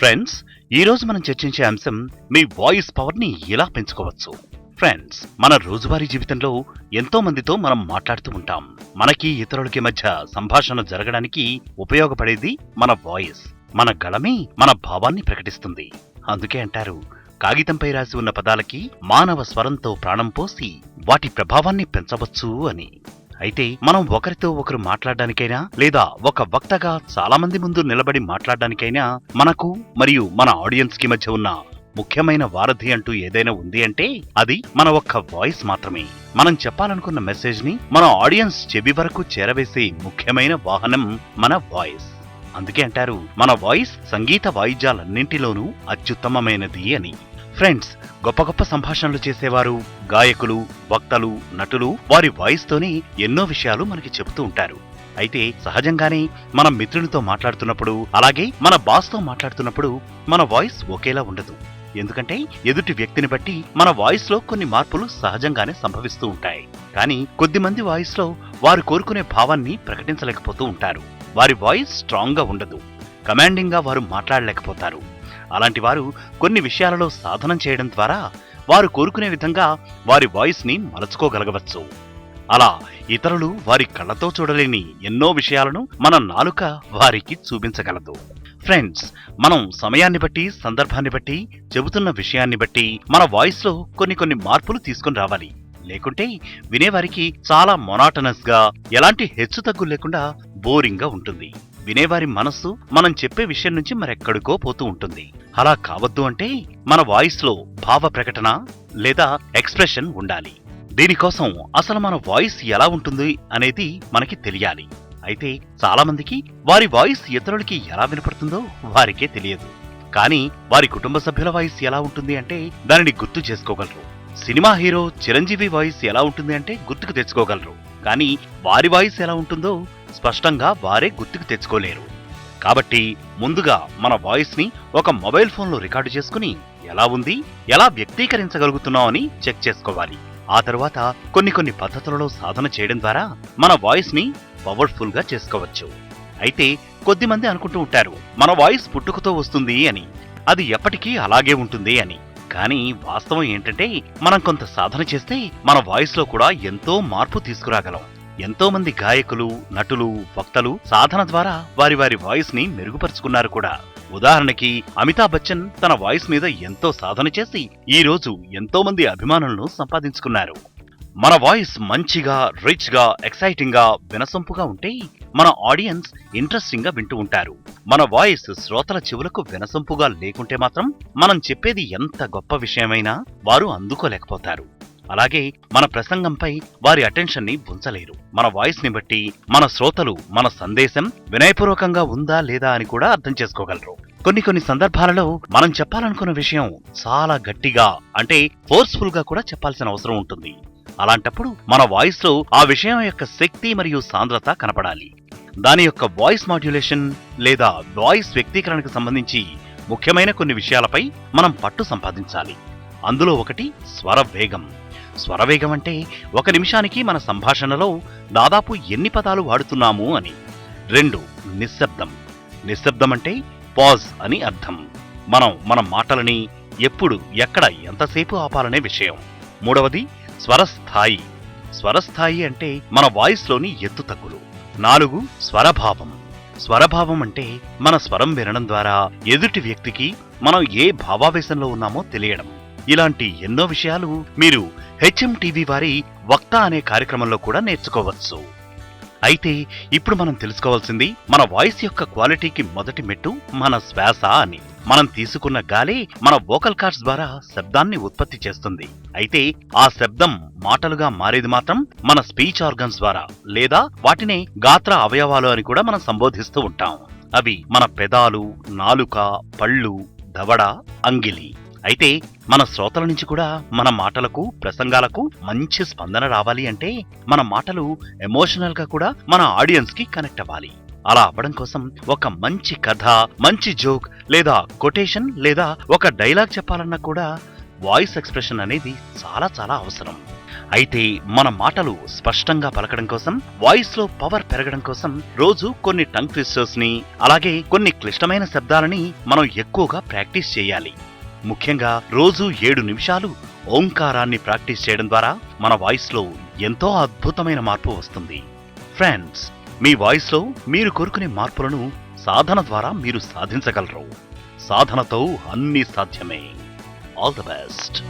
Friends ఈ రోజు మనం చర్చించే అంశం మీ వాయిస్ పవర్ని ఎలా పెంచుకోవచ్చు? ఫ్రెండ్స్ మన రోజువారీ జీవితంలో ఎంతో మందితో మనం మాట్లాడుతూ ఉంటాం. మనకి ఇతరులకి మధ్య సంభాషణ జరగడానికి ఉపయోగపడేది మన వాయిస్ మన గళమే మన భావాన్ని ప్రకటిస్తుంది. అందుకే అంటారు కాగితంపై రాసి ఉన్న పదాలకి మానవ స్వరంతో ప్రాణం పోసి వాటి ప్రభావాన్ని పెంచవచ్చు అని. అయితే మనం ఒకరితో ఒకరు మాట్లాడడానికైనా లేదా ఒక వక్తగా చాలా మంది ముందు నిలబడి మాట్లాడడానికైనా మనకు మరియు మన ఆడియన్స్కి మధ్య ఉన్న ముఖ్యమైన వారధి అంటూ ఏదైనా ఉంది అంటే అది మన ఒక్క వాయిస్ మాత్రమే. మనం చెప్పాలనుకున్న మెసేజ్ని మన ఆడియన్స్ చెవి వరకు చేరవేసే ముఖ్యమైన వాహనం మన వాయిస్. అందుకే అంటారు మన వాయిస్ సంగీత వాయిద్యాలన్నింటిలోనూ అత్యుత్తమమైనది అని. ఫ్రెండ్స్ గొప్ప గొప్ప సంభాషణలు చేసేవారు గాయకులు వక్తలు నటులు వారి వాయిస్తోనే ఎన్నో విషయాలు మనకి చెబుతూ ఉంటారు. అయితే సహజంగానే మన మిత్రునితో మాట్లాడుతున్నప్పుడు అలాగే మన బాస్తో మాట్లాడుతున్నప్పుడు మన వాయిస్ ఒకేలా ఉండదు. ఎందుకంటే ఎదుటి వ్యక్తిని బట్టి మన వాయిస్లో కొన్ని మార్పులు సహజంగానే సంభవిస్తూ ఉంటాయి. కానీ కొద్దిమంది వాయిస్లో వారు కోరుకునే భావాన్ని ప్రకటించలేకపోతూ ఉంటారు. వారి వాయిస్ స్ట్రాంగ్గా ఉండదు. కమాండింగ్గా వారు మాట్లాడలేకపోతారు. అలాంటి వారు కొన్ని విషయాలలో సాధనం చేయడం ద్వారా వారు కోరుకునే విధంగా వారి వాయిస్ని మలచుకోగలగవచ్చు. అలా ఇతరులు వారి కళ్ళతో చూడలేని ఎన్నో విషయాలను మన నాలుక వారికి చూపించగలదు. ఫ్రెండ్స్ మనం సమయాన్ని బట్టి సందర్భాన్ని బట్టి చెబుతున్న విషయాన్ని బట్టి మన వాయిస్లో కొన్ని కొన్ని మార్పులు తీసుకొని రావాలి. లేకుంటే వినేవారికి చాలా మొనాటనస్గా ఎలాంటి హెచ్చుతగ్గు లేకుండా బోరింగ్గా ఉంటుంది. వినేవారి మనస్సు మనం చెప్పే విషయం నుంచి మరెక్కడికో పోతూ ఉంటుంది. అలా కావద్దు అంటే మన వాయిస్లో భావ ప్రకటన లేదా ఎక్స్ప్రెషన్ ఉండాలి. దీనికోసం అసలు మన వాయిస్ ఎలా ఉంటుంది అనేది మనకి తెలియాలి. అయితే చాలామందికి వారి వాయిస్ ఇతరులకి ఎలా వినపడుతుందో వారికే తెలియదు. కానీ వారి కుటుంబ సభ్యుల వాయిస్ ఎలా ఉంటుంది అంటే దానిని గుర్తు చేసుకోగలరు. సినిమా హీరో చిరంజీవి వాయిస్ ఎలా ఉంటుంది అంటే గుర్తుకు తెచ్చుకోగలరు. కానీ వారి వాయిస్ ఎలా ఉంటుందో స్పష్టంగా వారే గుర్తుకు తెచ్చుకోలేరు. కాబట్టి ముందుగా మన వాయిస్ని ఒక మొబైల్ ఫోన్లో రికార్డు చేసుకుని ఎలా ఉంది ఎలా వ్యక్తీకరించగలుగుతున్నామని చెక్ చేసుకోవాలి. ఆ తర్వాత కొన్ని కొన్ని పద్ధతులలో సాధన చేయడం ద్వారా మన వాయిస్ని పవర్ఫుల్గా చేసుకోవచ్చు. అయితే కొద్దిమంది అనుకుంటూ ఉంటారు మన వాయిస్ పుట్టుకతో వస్తుంది అని అది ఎప్పటికీ అలాగే ఉంటుంది అని. కానీ వాస్తవం ఏంటంటే మనం కొంత సాధన చేస్తే మన వాయిస్లో కూడా ఎంతో మార్పు తీసుకురాగలం. ఎంతోమంది గాయకులు నటులు వక్తలు సాధన ద్వారా వారి వారి వాయిస్ని మెరుగుపరుచుకున్నారు కూడా. ఉదాహరణకి అమితాబ్ బచ్చన్ తన వాయిస్ మీద ఎంతో సాధన చేసి ఈ రోజు ఎంతో మంది అభిమానులను సంపాదించుకున్నారు. మన వాయిస్ మంచిగా రిచ్గా ఎక్సైటింగ్గా వినసొంపుగా ఉంటే మన ఆడియన్స్ ఇంట్రెస్టింగ్గా వింటూ ఉంటారు. మన వాయిస్ శ్రోతల చెవులకు వినసొంపుగా లేకుంటే మాత్రం మనం చెప్పేది ఎంత గొప్ప విషయమైనా వారు అందుకోలేకపోతారు. అలాగే మన ప్రసంగంపై వారి అటెన్షన్ని ఉంచలేరు. మన వాయిస్ని బట్టి మన శ్రోతలు మన సందేశం వినయపూర్వకంగా ఉందా లేదా అని కూడా అర్థం చేసుకోగలరు. కొన్ని కొన్ని సందర్భాలలో మనం చెప్పాలనుకున్న విషయం చాలా గట్టిగా అంటే ఫోర్స్ఫుల్గా కూడా చెప్పాల్సిన అవసరం ఉంటుంది. అలాంటప్పుడు మన వాయిస్లో ఆ విషయం యొక్క శక్తి మరియు సాంద్రత కనపడాలి. దాని యొక్క వాయిస్ మాడ్యులేషన్ లేదా వాయిస్ వ్యక్తీకరణకు సంబంధించి ముఖ్యమైన కొన్ని విషయాలపై మనం పట్టు సంపాదించాలి. అందులో ఒకటి స్వర వేగం స్వరవేగం అంటే ఒక నిమిషానికి మన సంభాషణలో దాదాపు ఎన్ని పదాలు వాడుతున్నాము అని. రెండు నిశ్శబ్దం. నిశ్శబ్దం అంటే పాజ్ అని అర్థం. మనం మన మాటలని ఎప్పుడు ఎక్కడ ఎంతసేపు ఆపాలనే విషయం. మూడవది స్వరస్థాయి. స్వరస్థాయి అంటే మన వాయిస్లోని ఎత్తు తగ్గులు. నాలుగు స్వరభావం. స్వరభావం అంటే మన స్వరం వినడం ద్వారా ఎదుటి వ్యక్తికి మనం ఏ భావావేశంలో ఉన్నామో తెలియడం. ఇలాంటి ఎన్నో విషయాలు మీరు హెచ్ఎం టీవీ వారి వక్త అనే కార్యక్రమంలో కూడా నేర్చుకోవచ్చు. అయితే ఇప్పుడు మనం తెలుసుకోవాల్సింది మన వాయిస్ యొక్క క్వాలిటీకి మొదటి మెట్టు మన శ్వాస అని. మనం తీసుకున్న గాలి మన వోకల్ కార్డ్స్ ద్వారా శబ్దాన్ని ఉత్పత్తి చేస్తుంది. అయితే ఆ శబ్దం మాటలుగా మారేది మాత్రం మన స్పీచ్ ఆర్గన్స్ ద్వారా లేదా వాటిని గాత్ర అవయవాలు అని కూడా మనం సంబోధిస్తూ ఉంటాం. అవి మన పెదాలు నాలుక పళ్ళు దవడ అంగిలి. అయితే మన శ్రోతల నుంచి కూడా మన మాటలకు ప్రసంగాలకు మంచి స్పందన రావాలి అంటే మన మాటలు ఎమోషనల్గా కూడా మన ఆడియన్స్కి కనెక్ట్ అవ్వాలి. అలా అవ్వడం కోసం ఒక మంచి కథ మంచి జోక్ లేదా కొటేషన్ లేదా ఒక డైలాగ్ చెప్పాలన్నా కూడా వాయిస్ ఎక్స్ప్రెషన్ అనేది చాలా చాలా అవసరం. అయితే మన మాటలు స్పష్టంగా పలకడం కోసం వాయిస్లో పవర్ పెరగడం కోసం రోజు కొన్ని టంగ్ ట్విస్టర్స్ని అలాగే కొన్ని క్లిష్టమైన శబ్దాలని మనం ఎక్కువగా ప్రాక్టీస్ చేయాలి. ముఖ్యంగా రోజు ఏడు నిమిషాలు ఓంకారాన్ని ప్రాక్టీస్ చేయడం ద్వారా మన వాయిస్లో ఎంతో అద్భుతమైన మార్పు వస్తుంది. ఫ్రెండ్స్ మీ వాయిస్లో మీరు కోరుకునే మార్పులను సాధన ద్వారా మీరు సాధించగలరు. సాధనతో అన్ని సాధ్యమే. All the best.